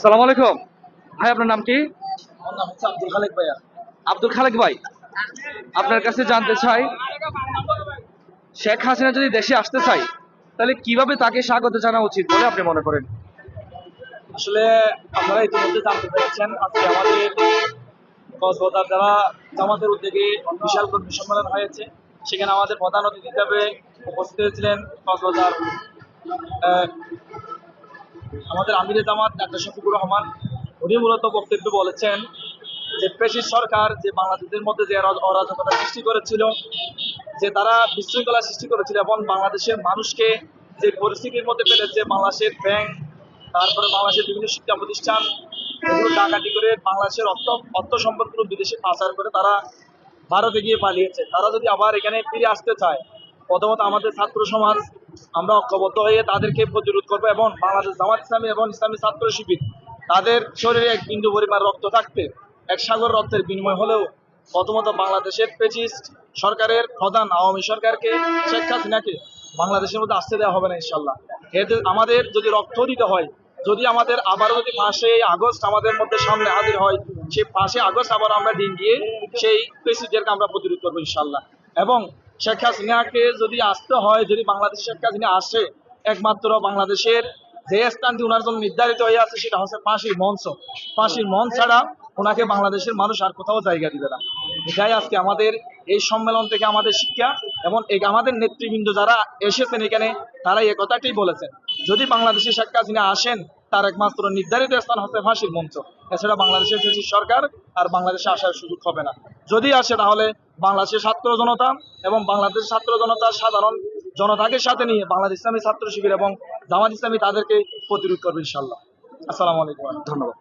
সালাম আলাইকুম। ভাই আপনার নাম কি? আব্দুল খালেক ভাইয়া। আব্দুল খালেক ভাই আপনার কাছে জানতে চাই শেখ হাসিনা যদি দেশে আসতে চাই তাহলে কীভাবে তাকে স্বাগত জানা উচিত বলে আপনি মনে করেন? আসলে আপনারা ইতিমধ্যে জানতে পেরেছেন আজকে আমাদের কক্সবাজার যারা জামাতের উদ্যোগে বিশাল কর্মী সম্মেলন হয়েছে সেখানে আমাদের প্রধান অতিথি হিসাবে উপস্থিত হয়েছিলেন কক্সবাজার আমাদের আমিরে জামাত, ডাক্তার শফিকুর রহমান, উনি মূলত বক্তব্য বলেছেন যে পেশির সরকার যে বাংলাদেশের মধ্যে যে অরাজকতা সৃষ্টি করেছিল, যে তারা বিশৃঙ্খলা সৃষ্টি করেছিল এবং বাংলাদেশের মানুষকে যে পরিস্থিতির মধ্যে ফেলেছে, বাংলাদেশের ব্যাংক, তারপরে বাংলাদেশের বিভিন্ন শিক্ষা প্রতিষ্ঠান, এগুলো ডাকাতি করে বাংলাদেশের অর্থ অর্থ সম্পদগুলো বিদেশে পাচার করে তারা ভারতে গিয়ে পালিয়েছে। তারা যদি আবার এখানে ফিরে আসতে চায়, প্রথমত আমাদের ছাত্র সমাজ আমরা ঐক্যবদ্ধ হয়ে তাদেরকে প্রতিরোধ করব এবং বাংলাদেশ জামাত ইসলামী এবং ইসলামী ছাত্র শিবির, তাদের শরীরে এক বিন্দু পরিমাণ রক্ত থাকতে, এক সাগর রক্তের বিনিময় হলেও প্রথমত বাংলাদেশের পেচিস্ট সরকারের প্রধান আওয়ামী সরকারকে, শেখ হাসিনাকে বাংলাদেশের মধ্যে আসতে দেওয়া হবে না, ইনশাল্লাহ। এতে আমাদের যদি রক্ত দিতে হয়, যদি আমাদের আবারও যদি পাঁচে আগস্ট আমাদের মধ্যে সামনে হাজির হয়, সেই পাঁচে আগস্ট আবার আমরা দিয়ে সেই প্রেসিডেন্টকে আমরা প্রতিরোধ করব, ইনশাল্লাহ। এবং শেখ হাসিনাকে যদি আসতে হয়, যদি বাংলাদেশ শেখ হাসিনা আসে, একমাত্র বাংলাদেশের যে স্থানটি ওনার জন্য নির্ধারিত হয়ে আছে, সেটা হচ্ছে ফাঁসির মঞ্চ। ফাঁসির মঞ্চ ছাড়া ওনাকে বাংলাদেশের মানুষ আর কোথাও জায়গা দিবে না। এটাই আজকে আমাদের এই সম্মেলন থেকে আমাদের শিক্ষা এবং আমাদের নেতৃবৃন্দ যারা এসেছেন এখানে তারা এই কথাটাই বলেছেন। যদি বাংলাদেশে শেখ হাসিনা আসেন তার একমাত্র নির্ধারিত স্থান হচ্ছে ফাঁসির মঞ্চ। এছাড়া বাংলাদেশের ফেসি সরকার আর বাংলাদেশে আসার সুযোগ হবে না। যদি আসে তাহলে বাংলাদেশের ছাত্র জনতা এবং বাংলাদেশের ছাত্র জনতা সাধারণ জনতাকে সাথে নিয়ে বাংলাদেশ ইসলামী ছাত্র শিবির এবং জামাত ইসলামী তাদেরকে প্রতিরোধ করবে ইনশাল্লাহ আসসালামু আলাইকুম। ধন্যবাদ।